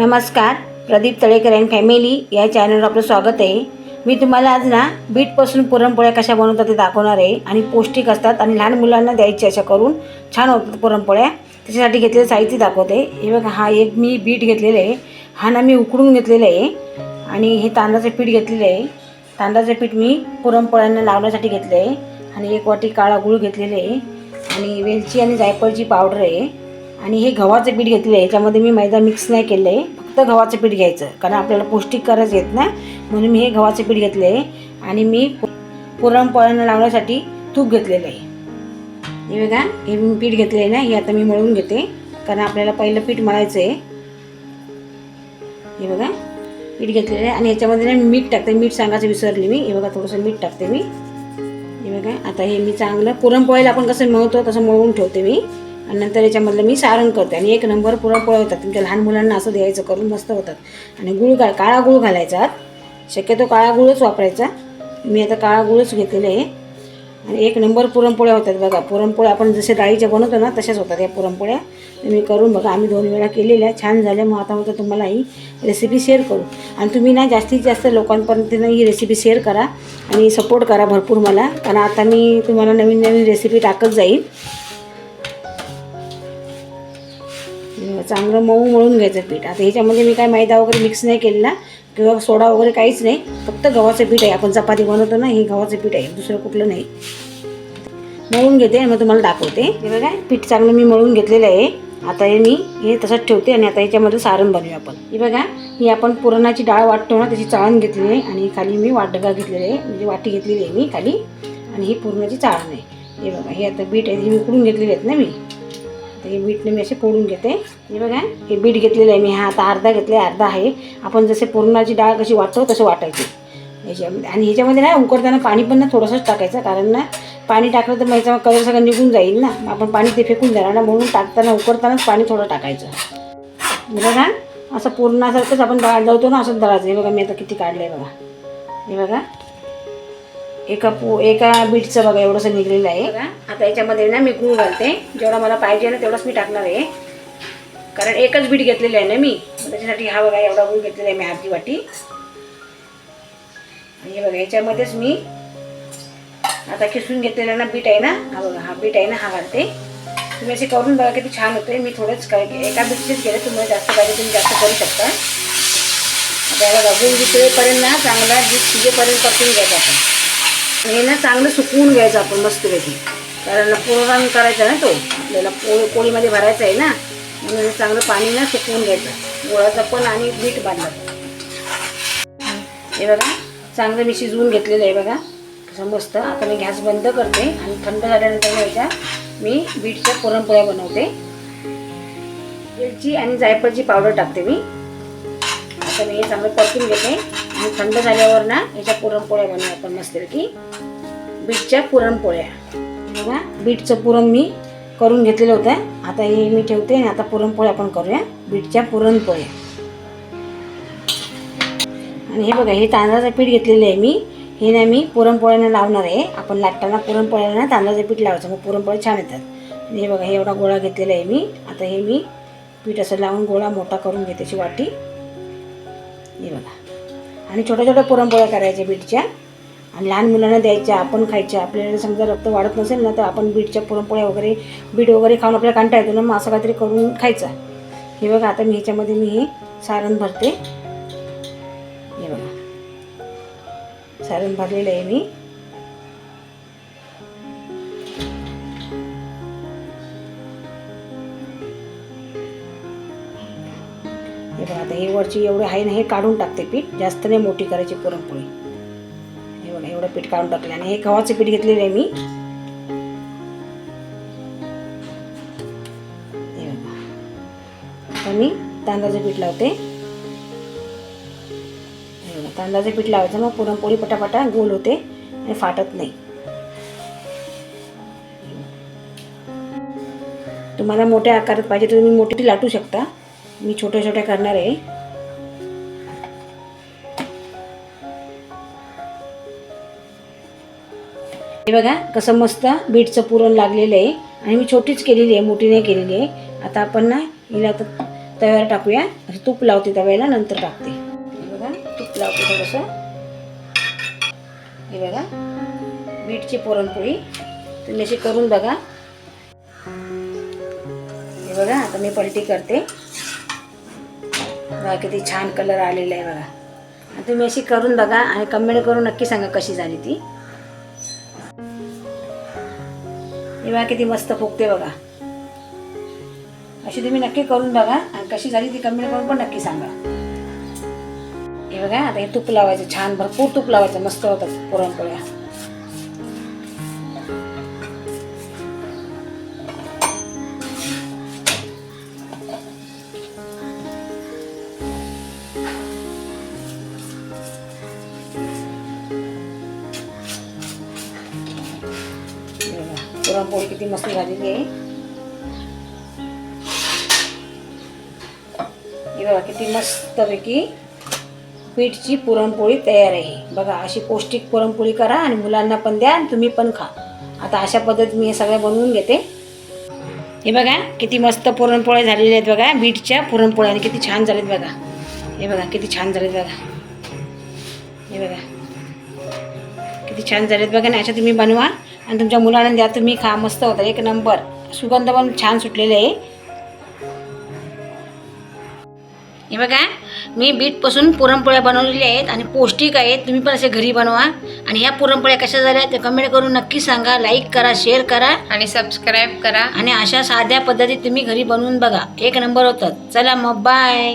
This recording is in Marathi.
नमस्कार प्रदीप तळेकर अँड फॅमिली या चॅनलवर आपलं स्वागत आहे. मी तुम्हाला आज ना बीटपासून पुरणपोळ्या कशा बनवतात ते दाखवणार आहे आणि पौष्टिक असतात आणि लहान मुलांना द्यायची अशा करून छान होतात पुरणपोळ्या. त्याच्यासाठी घेतलेलं साहित्य दाखवते. हे बघा हा एक मी बीट घेतलेलं आहे. हा ना मी उकडून घेतलेलं आहे. आणि हे तांदळाचं पीठ घेतलेलं आहे. तांदळाचं पीठ मी पुरणपोळ्यांना लावण्यासाठी घेतलं आहे आणि एक वाटी काळा गूळ घेतलेले आहे. आणि वेलची आणि जायफळची पावडर आहे. आणि हे गव्हाचं पीठ घेतलं आहे. याच्यामध्ये मी मैदा मिक्स नाही केलं आहे फक्त गव्हाचं पीठ घ्यायचं. कारण आपल्याला पौष्टिक करायचं येत ना म्हणून मी हे गव्हाचं पीठ घेतलं आहे. आणि मी पु- पुरणपोळ्यांना लावण्यासाठी तूप घेतलेलं आहे. हे बघा हे मी पीठ घेतलं आहे ना हे आता मी मळून घेते. कारण आपल्याला पहिलं पीठ मळायचं आहे हे बघा पीठ घेतलेलं आहे. आणि याच्यामध्ये ना मीठ टाकते. मीठ सांगायचं विसरली मी. हे बघा थोडंसं मीठ टाकते मी. हे बघा आता हे मी चांगलं पुरणपोळीला आपण कसं मळतो तसं मळून ठेवते मी. आणि नंतर याच्यामधलं मी सारण करते. आणि एक नंबर पुरणपोळ्या होतात. तुमच्या लहान मुलांना असं द्यायचं करून मस्त होतात. आणि गुळ घाल काळा गुळ घालायचा. आत शक्यतो काळा गुळच वापरायचा. मी आता काळा गुळच घेतलेला आहे. आणि एक नंबर पुरणपोळ्या होतात बघा. पुरणपोळ्या आपण जसे डाळीच्या बनवतो ना तशाच होतात या पुरणपोळ्या. तुम्ही करून बघा आम्ही दोन वेळा केलेल्या छान झाल्या. मग आता मग तुम्हाला ही रेसिपी शेअर करू. आणि तुम्ही ना जास्तीत जास्त लोकांपर्यंत ही रेसिपी शेअर करा. आणि सपोर्ट करा भरपूर मला. कारण आता मी तुम्हाला नवीन नवीन रेसिपी टाकत जाईल चांगलं मऊ मळून घ्यायचं पीठ. आता ह्याच्यामध्ये मी काय मैदा वगैरे मिक्स नाही केलेला किंवा सोडा वगैरे काहीच नाही. फक्त गव्हाचं पीठ आहे. आपण चपाती बनवतो ना हे गव्हाचं पीठ आहे. दुसरं कुठलं नाही. मळून घेते आणि मग तुम्हाला दाखवते. हे बघा पीठ चांगलं मी मळून घेतलेलं आहे. आता हे मी हे तसंच ठेवते आणि आता याच्यामध्ये सारण बनवूया आपण. हे बघा ही आपण पुरणाची डाळ वाटतो ना त्याची चाळण घेतलेली आहे आणि खाली मी वाटगा घेतलेली आहे. म्हणजे वाटी घेतलेली आहे मी खाली. आणि ही पुरणाची चाळण आहे. हे बघा हे आता बीट आहे हे उकडून घेतलेली आहेत ना मी. तर हे बीटने मी असे फोडून घेते. हे बघा हे बीट घेतलेलं आहे मी. हा आता अर्धा घेतला आहे अर्धा आहे. आपण जसे पुरणाची डाळ कशी वाटतो तसं वाटायची. ह्याच्यामध्ये आणि ह्याच्यामध्ये ना उकडताना पाणी पण ना थोडंसंच टाकायचं कारण ना पाणी टाकलं तर मग ह्याचा कलर सगळं निघून जाईल ना. आपण पाणी ते फेकून जाणार ना म्हणून टाकताना उकडतानाच पाणी थोडं टाकायचं. बघा असं पुरणासारखंच आपण डाळ दळतो ना असंच दळायचं. हे बघा मी आता किती काढलं आहे बघा. हे बघा. एका पो एका बीटचं बघा एवढंसं निघलेलं आहे. आता याच्यामध्ये ना मी गूळ घालते. जेवढा मला पाहिजे ना तेवढंच मी टाकणार आहे. कारण एकच बीट घेतलेलं आहे ना मी. त्याच्यासाठी हा बघा एवढा गूळ घेतलेला आहे मी अर्धी वाटी. आणि हे बघा याच्यामध्येच मी आता किसून घेतलेला ना बीट आहे ना हा बघा हा बीट आहे ना हा घालते. तुम्ही असे करून बघा किती छान होते मी थोडंच काय एका बीटचेच केलं तुम्हाला जास्त पाहिजे तुम्ही जास्त करू शकता. आता याला बघा गूळ वितळेपर्यंत ना चांगला बीट शिजेपर्यंत परतून घ्यायचा आपण. हे ना चांगलं सुकवून घ्यायचं आपण मस्तपैकी कारण पुरण करायचा ना तो. आपल्याला पोळी पोळीमध्ये भरायचा आहे ना. म्हणून चांगलं पाणी ना सुकवून घ्यायचं. गोळाचं पण आणि बीट बांधायचं. हे बघा चांगलं मी शिजवून घेतलेलं आहे बघा. कसं मस्त. आता मी गॅस बंद करते आणि थंड झाल्यानंतर याच्या मी बीटच्या पुरणपोळ्या बनवते. वेलची आणि जायफळची पावडर टाकते मी. आता मी हे चांगलं परतून घेते. आणि थंड झाल्यावर ना याच्या पुरणपोळ्या बनवू आपण मस्तपैकी. बीटच्या पुरणपोळ्या. बघा बीटचं पुरण मी करून घेतलेलं होतं. आता हे मी ठेवते आणि आता पुरणपोळ्या आपण करूया. बीटच्या पुरणपोळ्या. आणि हे बघा हे तांदळाचं पीठ घेतलेलं आहे मी. हे ना मी पुरणपोळ्यांना लावणार आहे. आपण लाटताना पुरणपोळ्यांना तांदळाचं पीठ लावायचं. मग पुरणपोळ्या छान येतात. आणि हे बघा हे एवढा गोळा घेतलेला आहे मी. आता हे मी पीठ असं लावून गोळा मोठा करून घेते अशी वाटी. हे बघा. आणि छोट्या छोट्या पुरणपोळ्या करायच्या बीटच्या. आणि लहान मुलांना द्यायच्या आपण खायच्या. आपल्याला समजा रक्त वाढत नसेल ना तर आपण बीटच्या पुरणपोळ्या वगैरे बीट वगैरे खाऊन आपल्याला कंटाळा येतो ना मग असं काहीतरी करून खायचा. हे बघा आता मी ह्याच्यामध्ये मी हे सारण भरते. हे बघा. सारण भरलेलं आहे मी. बघा आता हे वरची एवढे आहे ना हे काढून टाकते पीठ. जास्त नाही मोठी करायची पुरणपोळी. हे बघा एवढं पीठ काढून टाकले. आणि हे गव्हाचं पीठ घेतलेलं आहे मी. हे बघा. आता मी तांदळाचं पीठ लावते. तांदळाचं पीठ लावायचं मग पुरणपोळी पटापटा गोल होते आणि फाटत नाही. तुम्हाला मोठ्या आकारात पाहिजे तर तुम्ही मोठी लाटू शकता. मी छोट्या छोट्या करणार आहे. हे बघा कसं मस्त बीटचं पुरण लागलेलं आहे. आणि मी छोटीच केलेली आहे मोठी नाही केलेली आहे. आता आपण ना हिला तर तव्यावर टाकूया. तूप लावते तव्याला नंतर टाकते. बघा तूप लावते थोडंसं. हे बघा बीटची पुरणपोळी. तुम्ही अशी करून बघा. हे बघा आता मी पलटी करते. बघा किती छान कलर आलेला आहे बघा. तुम्ही अशी करून बघा आणि कमेंट करून नक्की सांगा कशी झाली ती. बघा किती मस्त फुगते बघा. अशी तुम्ही नक्की करून बघा आणि कशी झाली ती कमेंट करून पण नक्की सांगा. हे बघा आता हे तूप लावायचं छान भरपूर तूप लावायचं मस्त होतं पुरणपोळ्या. बघा, किती मस्त झालेली आहे. हे बघा किती मस्तपैकी पीठची पुरणपोळी तयार आहे. बघा अशी पौष्टिक पुरणपोळी करा आणि मुलांना पण द्या आणि तुम्ही पण खा. आता अशा पद्धतीत मी हे सगळं बनवून घेते. हे बघा किती मस्त पुरणपोळ्या झालेल्या आहेत बघा बीटच्या पुरणपोळ्या आणि किती छान झालेत बघा. हे बघा किती छान झालेत बघा. हे बघा. किती छान झालेत बघा ना अशा तुम्ही बनवा. आणि तुमच्या मुलांना द्या तुम्ही खा मस्त होतं. एक नंबर. सुगंध पण छान सुटलेले आहे. हे बघा मी बीटपासून पुरणपोळ्या बनवलेल्या आहेत आणि पौष्टिक आहेत. तुम्ही पण असे घरी बनवा. आणि ह्या पुरणपोळ्या कशा झाल्या ते कमेंट करून नक्की सांगा. लाईक करा शेअर करा. आणि सबस्क्राईब करा. आणि अशा साध्या पद्धतीत तुम्ही घरी बनवून बघा. एक नंबर होतं चला मग बाय